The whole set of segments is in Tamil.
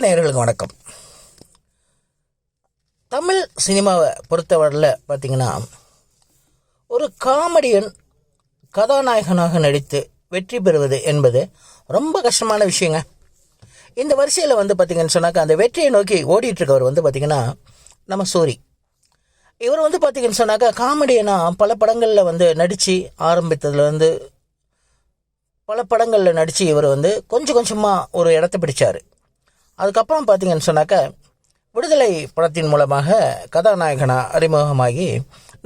மக்கள் நேயர்களுக்கு வணக்கம். தமிழ் சினிமாவை பொறுத்தவரையில் பார்த்தீங்கன்னா ஒரு காமெடியன் கதாநாயகனாக நடித்து வெற்றி பெறுவது என்பது ரொம்ப கஷ்டமான விஷயங்க. இந்த வரிசையில் வந்து பார்த்திங்கன்னு சொன்னாக்கா அந்த வெற்றியை நோக்கி ஓடிட்டுருக்கவர் வந்து பார்த்திங்கன்னா நம்ம சூரி. இவர் வந்து பார்த்திங்கன்னு சொன்னாக்கா காமெடியனாக பல படங்களில் வந்து நடித்து ஆரம்பித்ததுலேருந்து பல படங்களில் நடித்து இவர் வந்து கொஞ்சம் கொஞ்சமாக ஒரு இடத்த பிடிச்சார். அதுக்கப்புறம் பார்த்தீங்கன்னு சொன்னாக்கா விடுதலை படத்தின் மூலமாக கதாநாயகனாக அறிமுகமாகி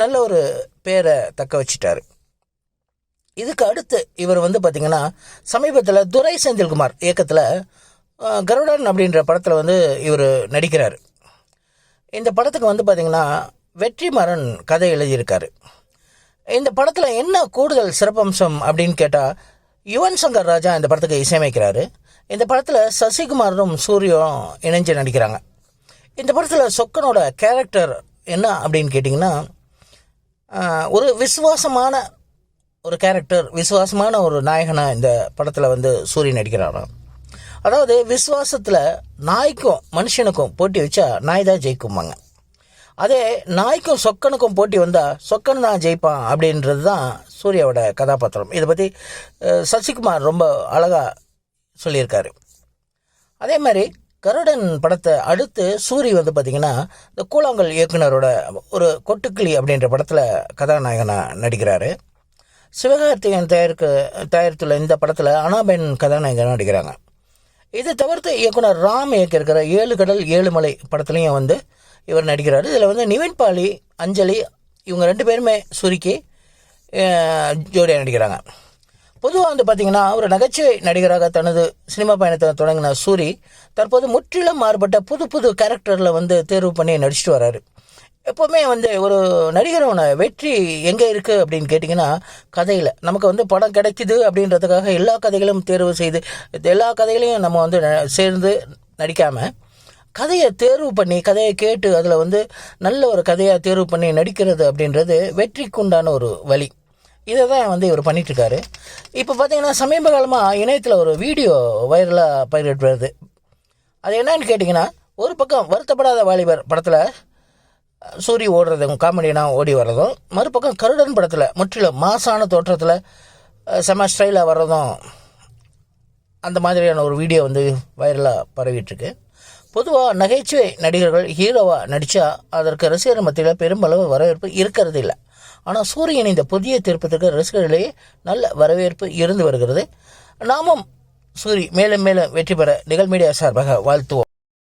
நல்ல ஒரு பேரை தக்க வச்சிட்டாரு. இதுக்கு அடுத்து இவர் வந்து பார்த்திங்கன்னா சமீபத்தில் துரை செந்தில்குமார் இயக்கத்தில் கருடன் அப்படின்ற படத்தில் வந்து இவர் நடிக்கிறார். இந்த படத்துக்கு வந்து பார்த்திங்கன்னா வெற்றிமாறன் கதை எழுதியிருக்காரு. இந்த படத்தில் என்ன கூடுதல் சிறப்பம்சம் அப்படின்னு கேட்டால் யுவன் சங்கர் ராஜா இந்த படத்துக்கு இசையமைக்கிறாரு. இந்த படத்தில் சசிகுமாரும் சூரியும் இணைஞ்சு நடிக்கிறாங்க. இந்த படத்தில் சொக்கனோட கேரக்டர் என்ன அப்படின்னு கேட்டிங்கன்னா ஒரு விசுவாசமான ஒரு கேரக்டர் விசுவாசமான ஒரு நாயகனை இந்த படத்தில் வந்து சூரிய நடிக்கிறாரு. அதாவது விசுவாசத்தில் நாய்க்கும் மனுஷனுக்கும் போட்டி வச்சா நாய் தான் ஜெயிக்குமாங்க அதே நாய்க்கும் சொக்கனுக்கும் போட்டி வந்தால் சொக்கன் தான் ஜெயிப்பான் அப்படின்றது தான் சூர்யாவோட கதாபாத்திரம். இதை பற்றி சசிகுமார் ரொம்ப அழகாக சொல்லியிருக்காரு. அதே மாதிரி கருடன் படத்தை அடுத்து சூரி வந்து பார்த்திங்கன்னா இந்த கூழாங்கல் இயக்குனரோட ஒரு கொட்டுக்கிளி அப்படின்ற படத்தில் கதாநாயகனாக நடிக்கிறாரு. சிவகார்த்திகேயன் தயாரிக்க தயாரித்துள்ள இந்த படத்தில் அனாபென் கதாநாயகனாக நடிக்கிறாங்க. இது தவிர்த்து இயக்குனர் ராம் இயக்கியிருக்கிற ஏழு கடல் ஏழு மலை படத்துலையும் வந்து இவர் நடிக்கிறார். இதில் வந்து நிவின் பாலி அஞ்சலி இவங்க ரெண்டு பேருமே சுருக்கி ஜோடியாக நடிக்கிறாங்க. பொதுவாக வந்து பார்த்தீங்கன்னா ஒரு நகைச்சுவை நடிகராக தனது சினிமா பயணத்தை தொடங்கின சூரி தற்போது முற்றிலும் மாறுபட்ட புது புது கேரக்டரில் வந்து தேர்வு பண்ணி நடிச்சிட்டு வராரு. எப்போவுமே வந்து ஒரு நடிகரோட வெற்றி எங்கே இருக்குது அப்படின்னு கேட்டிங்கன்னா கதையில். நமக்கு வந்து படம் கிடைக்குது அப்படின்றதுக்காக எல்லா கதைகளும் தேர்வு செய்து எல்லா கதைகளையும் நம்ம வந்து ந- சேர்ந்து நடிக்காமல் கதையை தேர்வு பண்ணி கதையை கேட்டு அதில் வந்து நல்ல ஒரு கதையாக தேர்வு பண்ணி நடிக்கிறது அப்படின்றது வெற்றிக்குண்டான ஒரு வழி. இதை தான் வந்து இவர் பண்ணிகிட்ருக்காரு இப்போ பார்த்தீங்கன்னா சமீப காலமாக இணையத்தில் ஒரு வீடியோ வைரலாக பயிரிட்டு வருது அது என்னன்னு கேட்டிங்கன்னா ஒரு பக்கம் வருத்தப்படாத வாலிபர் படத்தில் சூரி ஓடுறதும் காமெடியனாக ஓடி வர்றதும் மறுபக்கம் கருடன் படத்தில் முற்றிலும் மாசான தோற்றத்தில் செம ஸ்டைலாக வர்றதும் அந்த மாதிரியான ஒரு வீடியோ வந்து வைரலாக பரவிட்டுருக்கு. பொதுவாக நகைச்சுவை நடிகர்கள் ஹீரோவாக நடித்தா அதற்கு ரசிகர் மத்தியில் பெரும்பளவு வரவேற்பு இருக்கிறது இல்லை ஆனால் சூரியன் இந்த புதிய திருப்பத்திற்கு ரசிகர்களிடையே நல்ல வரவேற்பு இருந்து வருகிறது. நாமும் சூரி மேலும் மேலும் வெற்றி பெற நிகழ் மீடியா சார்பாக வாழ்த்துவோம்.